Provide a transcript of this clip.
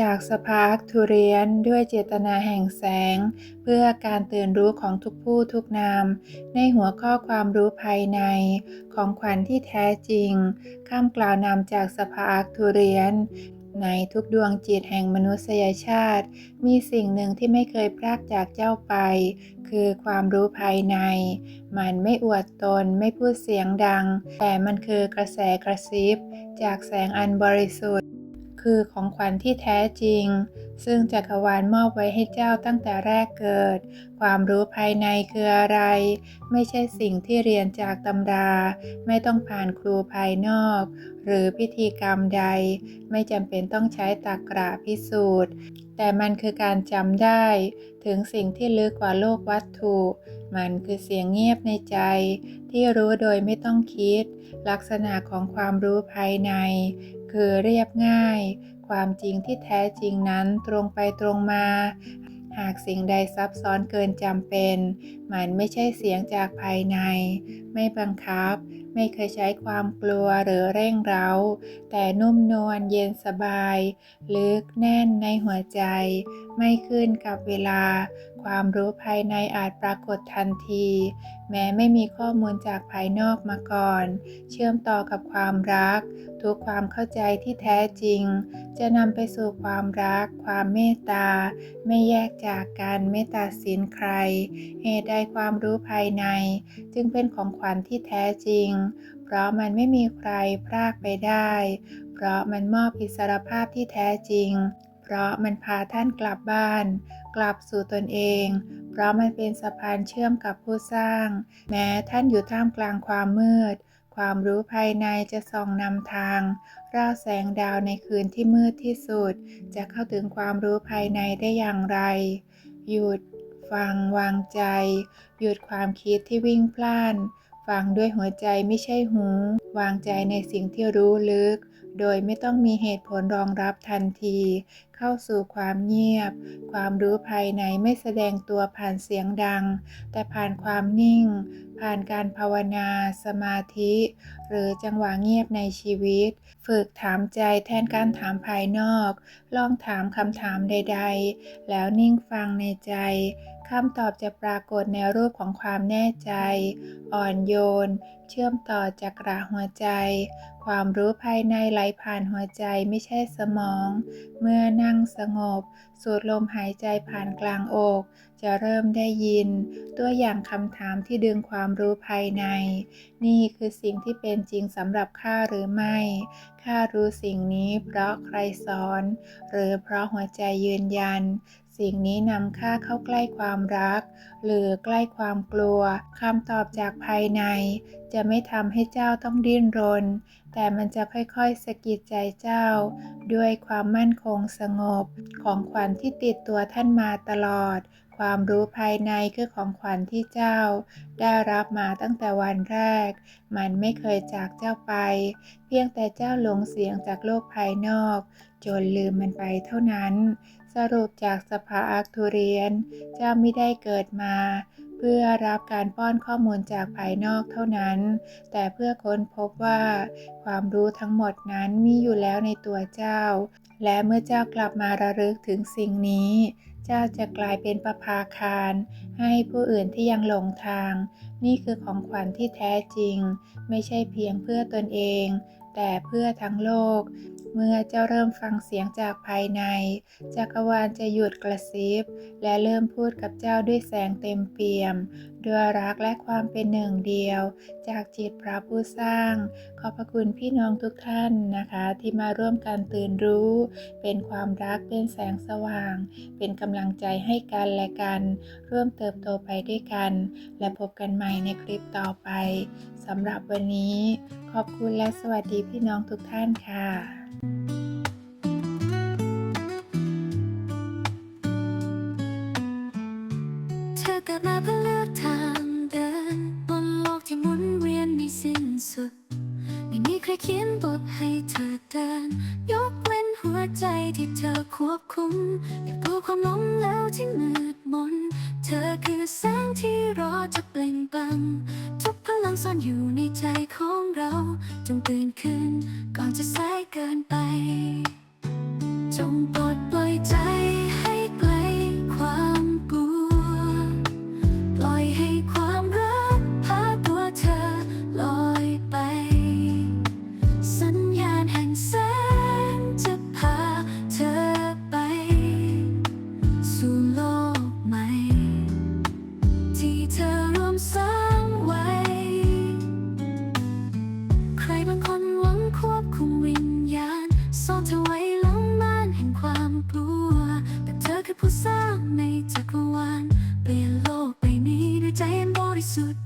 จากสภาอักทุเรียนด้วยเจตนาแห่งแสง เพื่อการตื่นรู้ของทุกผู้ทุกนาม ในหัวข้อความรู้ภายใน ของขวัญที่แท้จริง ข้ามกล่าวนำจากสภาอักทุเรียน ในทุกดวงจิตแห่งมนุษยชาติ มีสิ่งหนึ่งที่ไม่เคยพรากจากเจ้าไป คือความรู้ภายใน มันไม่อวดตนไม่พูดเสียงดัง แต่มันคือกระแสกระซิบ จากแสงอันบริสุทธิ์ คือของขวัญที่แท้จริง ซึ่งจักรวาลมอบไว้ให้เจ้าตั้งแต่แรกเกิด ความรู้ภายในคืออะไร ไม่ใช่สิ่งที่เรียนจากตำรา ไม่ต้องผ่านครูภายนอก หรือพิธีกรรมใด ไม่จำเป็นต้องใช้ตรรกะพิสูจน์ แต่มันคือการจำได้ ถึงสิ่งที่ลึกกว่าโลกวัตถุ มันคือเสียงเงียบในใจ ที่รู้โดยไม่ต้องคิด ลักษณะของความรู้ภายใน คือเรียบง่าย ความจริงที่แท้จริงนั้นตรงไปตรงมา หากสิ่งใดซับซ้อนเกินจำเป็น มันไม่ใช่เสียงจากภายใน ไม่บังคับ ไม่เคยใช้ความกลัวหรือเร่งเร้า แต่นุ่มนวลเย็นสบาย ลึกแน่นในหัวใจ ไม่ขึ้นกับเวลา ความรู้ภายในอาจปรากฏทันที แม้ไม่มีข้อมูลจากภายนอกมาก่อน เชื่อมต่อกับความรัก ทุกความเข้าใจที่แท้จริง จะนำไปสู่ความรัก ความเมตตา ไม่แยกจากกันไม่ตัดสินใคร เหตุใดความรู้ภายใน จึงเป็นของขวัญที่แท้จริง เพราะมันไม่มีใครพรากไปได้ เพราะมันมอบอิสรภาพที่แท้จริง เพราะมันพาท่านกลับบ้าน กลับสู่ตนเอง เพราะมันเป็นสะพานเชื่อมกับผู้สร้าง แม้ท่านอยู่ท่ามกลางความมืด ความรู้ภายในจะส่องนำทางร่าแสงดาวในคืนที่มืดที่สุด จะเข้าถึงความรู้ภายในได้อย่างไร หยุด ฟัง วางใจ หยุดความคิดที่วิ่งพล่าน ฟังด้วยหัวใจไม่ใช่หู วางใจในสิ่งที่รู้ลึก โดยไม่ต้องมีเหตุผลรองรับทันที เข้าสู่ความเงียบ ความรู้ภายในไม่แสดงตัวผ่านเสียงดัง แต่ผ่านความนิ่ง ผ่านการภาวนา สมาธิ หรือจังหวะเงียบในชีวิต ฝึกถามใจแทนการถามภายนอก ลองถามคำถามใด ๆ แล้วนิ่งฟังในใจ คำตอบจะปรากฏในรูปของความแน่ใจ อ่อนโยน เชื่อมต่อจากกระหัวใจ ความรู้ภายในไหลผ่านหัวใจไม่ใช่สมอง เมื่อนั่งสงบ สูดลมหายใจผ่านกลางอก จะเริ่มได้ยิน ตัวอย่างคำถามที่ดึงความรู้ภายใน นี่คือสิ่งที่เป็นจริงสำหรับข้าหรือไม่ข้ารู้สิ่งนี้เพราะใครสอน หรือเพราะหัวใจยืนยัน สิ่งนี้นำข้าเข้าใกล้ความรัก หรือใกล้ความกลัวคำตอบจากภายใน จะไม่ทำให้เจ้าต้องดิ้นรน แต่มันจะค่อยๆสะกิดใจเจ้า ด้วยความมั่นคงสงบ ของขวัญที่ติดตัวท่านมาตลอด ความรู้ภายในคือของขวัญที่เจ้า ได้รับมาตั้งแต่วันแรก มันไม่เคยจากเจ้าไป เพียงแต่เจ้าหลงเสียงจากโลกภายนอก จนลืมมันไปเท่านั้น สรุปจากสภาอักทุเรียน เจ้าไม่ได้เกิดมา เพื่อรับการป้อนข้อมูลจากภายนอกเท่านั้น แต่เพื่อค้นพบว่า ความรู้ทั้งหมดนั้นมีอยู่แล้วในตัวเจ้า และเมื่อเจ้ากลับมาระลึกถึงสิ่งนี้ เจ้าจะกลายเป็นประภาคาร ให้ผู้อื่นที่ยังหลงทาง นี่คือของขวัญที่แท้จริง ไม่ใช่เพียงเพื่อตนเอง แต่เพื่อทั้งโลก เมื่อเจ้าเริ่มฟังเสียงจากภายใน จักรวาลจะหยุดกระซิบ และเริ่มพูดกับเจ้าด้วยแสงเต็มเปี่ยม ด้วยรักและความเป็นหนึ่งเดียว จากจิตพระผู้สร้าง ขอบพระคุณพี่น้องทุกท่านนะคะ ที่มาร่วมกันตื่นรู้ เป็นความรักเป็นแสงสว่าง เป็นกำลังใจให้กันและกัน ร่วมเติบโตไปด้วยกัน และพบกันใหม่ในคลิปต่อไปสำหรับวันนี้ ขอบคุณและสวัสดีพี่น้องทุกท่านค่ะ ครเขียนบทให้เธอเดิน ยกเว้นหัวใจที่เธอควบคุมกับตัวความล้มแล้วที่มืดมน เธอคือแสงที่รอจะเปล่งปลัง ทุกพลังซ่อนอยู่ในใจของเรา จงตื่นขึ้น ก่อนจะสายเกินไป จงปลดปล่อย อั